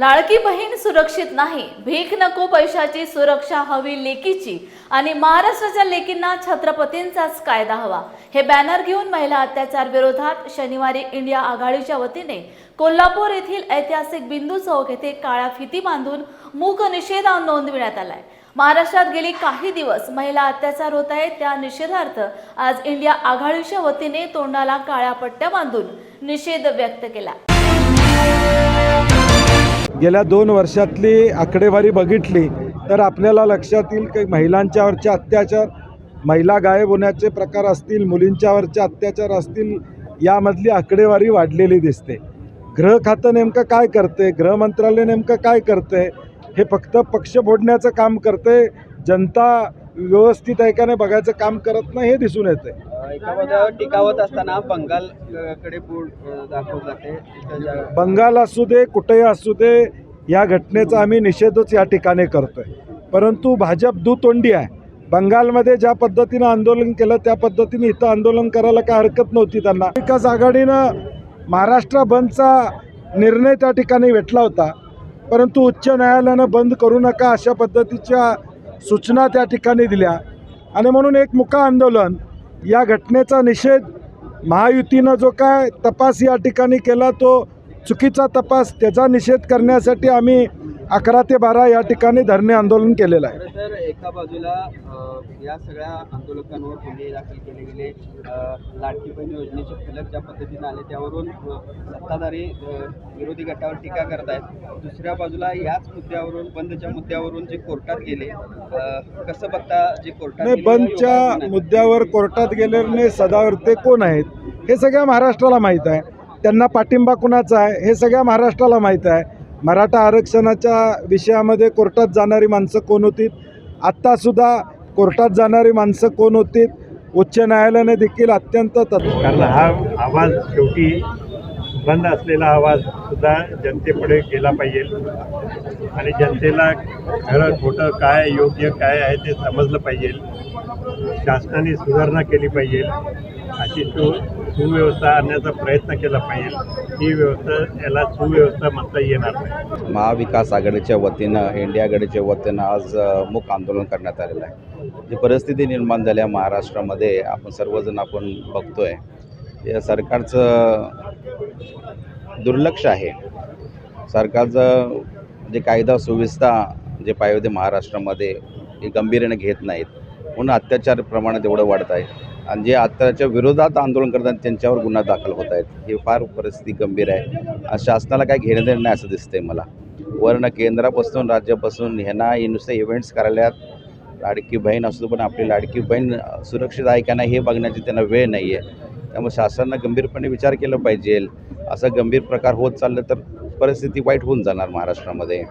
लाडकी बहीण सुरक्षित नाही. भीक नको पैशाची सुरक्षा हवी लेकीची. आणि महाराष्ट्राच्या लेकींना छत्रपतींचाच कायदा हवा. हे बॅनर घेऊन महिला अत्याचार विरोधात शनिवारी इंडिया आघाडीच्या वतीने कोल्हापूर येथील ऐतिहासिक बिंदू चौक येथे काळ्या फिती बांधून मूक निषेध नोंदविण्यात आलाय. महाराष्ट्रात गेली काही दिवस महिला अत्याचार होत आहेत. त्या निषेधार्थ आज इंडिया आघाडीच्या वतीने तोंडाला काळ्या पट्ट्या बांधून निषेध व्यक्त केला. गेल्या दोन वर्षातली आकडेवारी बघितली तर आपल्याला लक्षात येईल की महिलांच्यावरचे अत्याचार महिला गायब होण्याचे प्रकार असतील मुलींच्यावरचे अत्याचार असतील यामधली आकडेवारी वाढलेली दिसते. गृह खातं नेमकं काय करते गृह मंत्रालय नेमकं काय करते हे फक्त पक्ष फोडण्याचं काम करते जनता व्यवस्थित आहे का नाही बघायचं काम करत नाही हे दिसून येते एका बाजूला टिकावत असताना बंगाल कडे दाखवत जाते. बंगाल असू दे कुठेही असू दे या घटनेचा आम्ही निषेधच या ठिकाणी करतोय. परंतु भाजप दुतोंडी आहे. बंगालमध्ये ज्या पद्धतीनं आंदोलन केलं त्या पद्धतीने इथं आंदोलन करायला काय हरकत नव्हती त्यांना. विकास आघाडीनं महाराष्ट्र बंदचा निर्णय त्या ठिकाणी भेटला होता. परंतु उच्च न्यायालयानं बंद करू नका अशा पद्धतीच्या सूचना त्या ठिकाणी दिल्या. आणि म्हणून एक मुका आंदोलन या घटनेचा निषेध महायुतीनं जो काय तपास या ठिकाणी केला तो चुकीचा तपास त्याचा निषेध करण्यासाठी आम्ही अकरा ते बारा या ठिकाणी धरणे आंदोलन केलेलं आहे. तर एका बाजूला या सगळ्या आंदोलकांवर गुन्हे दाखल केले गेले. अ, लाडकी बहीण योजनेचे फलक ज्या पद्धतीने आले त्यावरून सत्ताधारी विरोधी गटावर टीका करत आहेत दुसऱ्या बाजूला याच मुद्द्यावरून बंदच्या मुद्द्यावरून जे कोर्टात गेले कसं बघता जे कोर्टात बंदच्या. मुद्द्यावर कोर्टात गेलेले सदावर्ते कोण आहेत हे सगळ्या महाराष्ट्राला माहीत आहे. त्यांना पाठिंबा कुणाचा आहे हे सगळ्या महाराष्ट्राला माहीत आहे. मराठा आरक्षणाच्या विषयामध्ये कोर्टात जाणारी माणसं कोण होती? आत्तासुद्धा कोर्टात जाणारी माणसं कोण होती? उच्च न्यायालयाने देखील अत्यंत तत् कारण हा आवाज शेवटी बंद असलेला आवाज सुद्धा जनतेपुढे गेला पाहिजे. आणि जनतेला खरं खोटं काय योग्य काय आहे ते समजलं पाहिजे. शासनाने सुधारणा केली पाहिजे. अशी सु सुव्यवस्था आणण्याचा प्रयत्न केला पाहिजे. ही व्यवस्था याला सुव्यवस्था म्हणता येणार नाही. महाविकास आघाडीच्या वतीनं इंडिया आघाडीच्या वतीनं आज मुख मूक आंदोलन करण्यात आलेलं आहे. जी परिस्थिती निर्माण झाली आहे महाराष्ट्रामध्ये आपण सर्वजण आपण बघतोय. या सरकारचं दुर्लक्ष आहे. सरकारचं जे कायदा सुव्यवस्था जे पाहिजे महाराष्ट्रामध्ये हे गंभीर्याने घेत नाहीत. म्हणून अत्याचार प्रमाणात एवढं वाढत आहे. आणि जे अत्याच्या विरोधात आंदोलन करतात त्यांच्यावर गुन्हा दाखल होत आहेत. ही फार परिस्थिती गंभीर आहे. आणि शासनाला काय घेणं देणं नाही असं दिसतंय मला. वरनं केंद्रापासून राज्यापासून ह्यांना हे नुसते इव्हेंट्स कार्यालयात लाडकी बहीण असतो पण आपली लाडकी बहीण सुरक्षित आहे का नाही हे बघण्याची त्यांना वेळ नाही आहे. त्यामुळे शासनानं गंभीरपणे विचार केला पाहिजे. असा गंभीर प्रकार होत चाललं तर परिस्थिती वाईट होऊन जाणार महाराष्ट्रामध्ये.